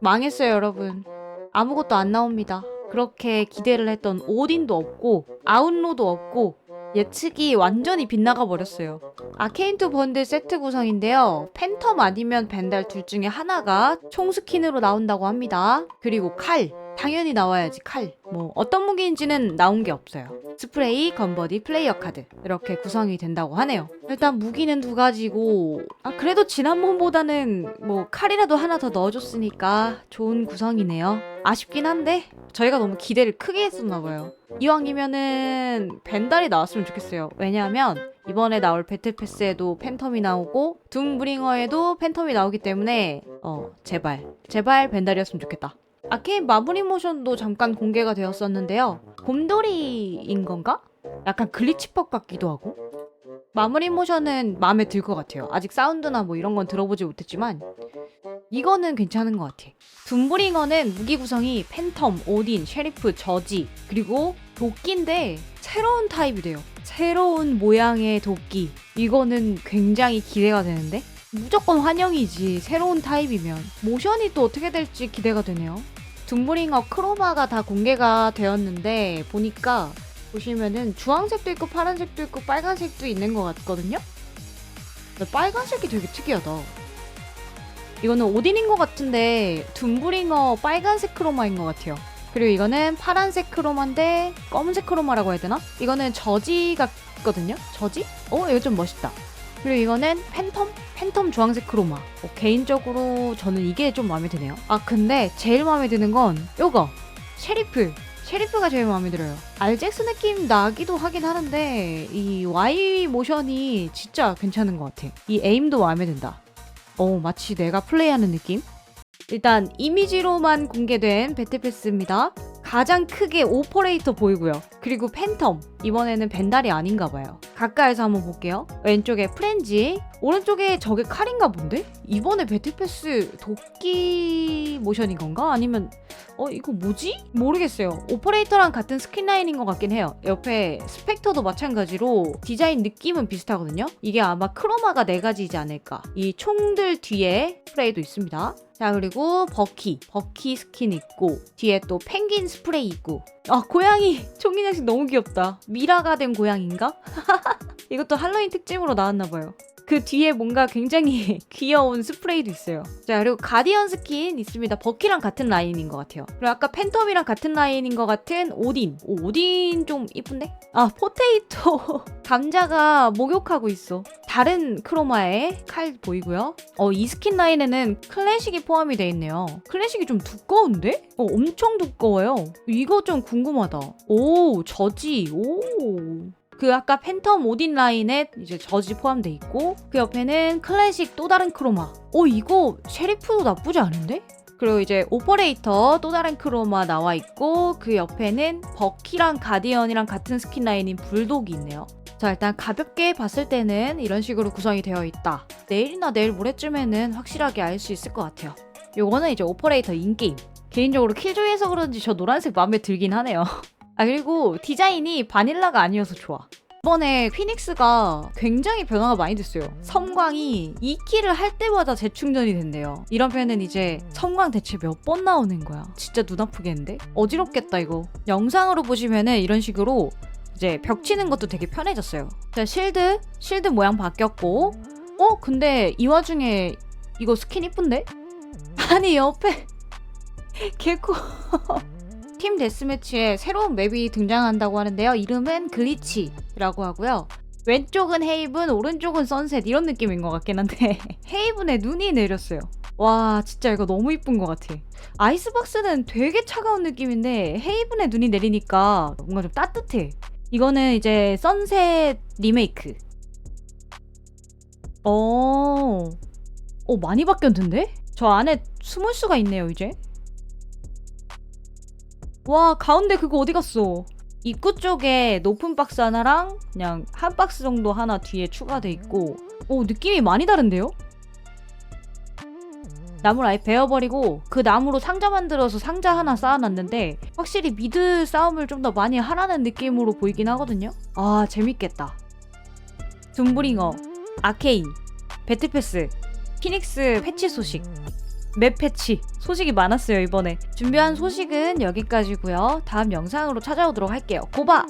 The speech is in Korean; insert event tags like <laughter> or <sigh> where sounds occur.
망했어요, 여러분. 아무것도 안 나옵니다. 그렇게 기대를 했던 오딘도 없고 아웃로도 없고 예측이 완전히 빗나가 버렸어요. 아케인투 번들 세트 구성인데요. 팬텀 아니면 벤달 둘 중에 하나가 총 스킨으로 나온다고 합니다. 그리고 칼. 당연히 나와야지 칼. 뭐 어떤 무기인지는 나온 게 없어요. 스프레이, 건버디, 플레이어 카드 이렇게 구성이 된다고 하네요. 일단 무기는 두 가지고 아 그래도 지난번보다는 뭐 칼이라도 하나 더 넣어줬으니까 좋은 구성이네요. 아쉽긴 한데 저희가 너무 기대를 크게 했었나 봐요. 이왕이면은 벤달이 나왔으면 좋겠어요. 왜냐하면 이번에 나올 배틀 패스에도 팬텀이 나오고 둠브링어에도 팬텀이 나오기 때문에 어 제발 제발 벤달이었으면 좋겠다. 아케인 마무리 모션도 잠깐 공개가 되었었는데요. 곰돌이인 건가? 약간 글리치법 같기도 하고. 마무리 모션은 마음에 들 것 같아요. 아직 사운드나 뭐 이런 건 들어보지 못했지만 이거는 괜찮은 것 같아. 둠브링어는 무기 구성이 팬텀, 오딘, 셰리프, 저지 그리고 도끼인데 새로운 타입이 돼요. 새로운 모양의 도끼. 이거는 굉장히 기대가 되는데? 무조건 환영이지. 새로운 타입이면. 모션이 또 어떻게 될지 기대가 되네요. 둠브링어 크로마가 다 공개가 되었는데 보니까 보시면은 주황색도 있고 파란색도 있고 빨간색도 있는 것 같거든요? 근데 빨간색이 되게 특이하다. 이거는 오딘인 것 같은데 둠브링어 빨간색 크로마인 것 같아요. 그리고 이거는 파란색 크로마인데 검은색 크로마라고 해야 되나? 이거는 저지 같거든요? 저지? 어, 이거 좀 멋있다. 그리고 이거는 팬텀? 팬텀 주황색 크로마. 어, 개인적으로 저는 이게 좀 마음에 드네요. 아, 근데 제일 마음에 드는 건 요거. 셰리프. 셰리프가 제일 마음에 들어요. 알잭스 느낌 나기도 하긴 하는데 이 Y 모션이 진짜 괜찮은 것 같아. 이 에임도 마음에 든다. 어, 마치 내가 플레이하는 느낌? 일단 이미지로만 공개된 배틀패스입니다. 가장 크게 오퍼레이터 보이고요. 그리고 팬텀. 이번에는 벤달이 아닌가 봐요. 가까이서 한번 볼게요. 왼쪽에 프렌지, 오른쪽에 저게 칼인가 본데? 이번에 배틀패스 도끼 모션인 건가? 아니면 어 이거 뭐지? 모르겠어요. 오퍼레이터랑 같은 스킨 라인인 것 같긴 해요. 옆에 스펙터도 마찬가지로 디자인 느낌은 비슷하거든요. 이게 아마 크로마가 네 가지이지 않을까. 이 총들 뒤에 스프레이도 있습니다. 자 그리고 버키 버키 스킨 있고 뒤에 또 펭귄 스프레이 있고 아 고양이 <laughs> 총인형식 너무 귀엽다 미라가 된 고양인가? <laughs> 이것도 할로윈 특집으로 나왔나 봐요 그 뒤에 뭔가 굉장히 <laughs> 귀여운 스프레이도 있어요. 자, 그리고 가디언 스킨 있습니다. 버키랑 같은 라인인 것 같아요. 그리고 아까 팬텀이랑 같은 라인인 것 같은 오딘. 오, 오딘 좀 이쁜데? 아, 포테이토. <laughs> 감자가 목욕하고 있어. 다른 크로마의 칼 보이고요. 어, 이 스킨 라인에는 클래식이 포함이 돼 있네요. 클래식이 좀 두꺼운데? 어, 엄청 두꺼워요. 이거 좀 궁금하다. 오, 저지. 오. 그 아까 팬텀 오딘 라인에 이제 저지 포함돼 있고 그 옆에는 클래식 또 다른 크로마. 오 이거 셰리프도 나쁘지 않은데? 그리고 이제 오퍼레이터 또 다른 크로마 나와 있고 그 옆에는 버키랑 가디언이랑 같은 스킨 라인인 불독이 있네요. 자 일단 가볍게 봤을 때는 이런 식으로 구성이 되어 있다. 내일이나 내일 모레쯤에는 확실하게 알 수 있을 것 같아요. 요거는 이제 오퍼레이터 인게임. 개인적으로 킬조이해서 그런지 저 노란색 마음에 들긴 하네요. <laughs> 아 그리고 디자인이 바닐라가 아니어서 좋아. 이번에 휘닉스가 굉장히 변화가 많이 됐어요. 섬광이 2키를 할 때마다 재충전이 된대요. 이런 편은 이제 섬광 대체 몇 번 나오는 거야. 진짜 눈 아프겠는데? 어지럽겠다 이거. 영상으로 보시면은 이런 식으로 이제 벽 치는 것도 되게 편해졌어요. 자 실드, 실드 모양 바뀌었고 어? 근데 이 와중에 이거 스킨 이쁜데? 아니 옆에 <laughs> 개코 팀 데스매치에 새로운 맵이 등장한다고 하는데요. 이름은 글리치라고 하고요. 왼쪽은 헤이븐, 오른쪽은 선셋 이런 느낌인 것 같긴 한데 <laughs> 헤이븐에 눈이 내렸어요. 와 진짜 이거 너무 이쁜 것 같아. 아이스박스는 되게 차가운 느낌인데 헤이븐에 눈이 내리니까 뭔가 좀 따뜻해. 이거는 이제 선셋 리메이크. 어, 어 많이 바뀌었는데? 저 안에 숨을 수가 있네요 이제. 와 가운데 그거 어디 갔어? 입구 쪽에 높은 박스 하나랑 그냥 한 박스 정도 하나 뒤에 추가돼 있고 오 느낌이 많이 다른데요? 나무를 아예 베어버리고 그 나무로 상자 만들어서 상자 하나 쌓아놨는데 확실히 미드 싸움을 좀 더 많이 하라는 느낌으로 보이긴 하거든요 아 재밌겠다 둠브링어 아케인 배틀패스 피닉스 패치 소식 맵 패치. 소식이 많았어요 이번에. 준비한 소식은 여기까지고요. 다음 영상으로 찾아오도록 할게요. 고바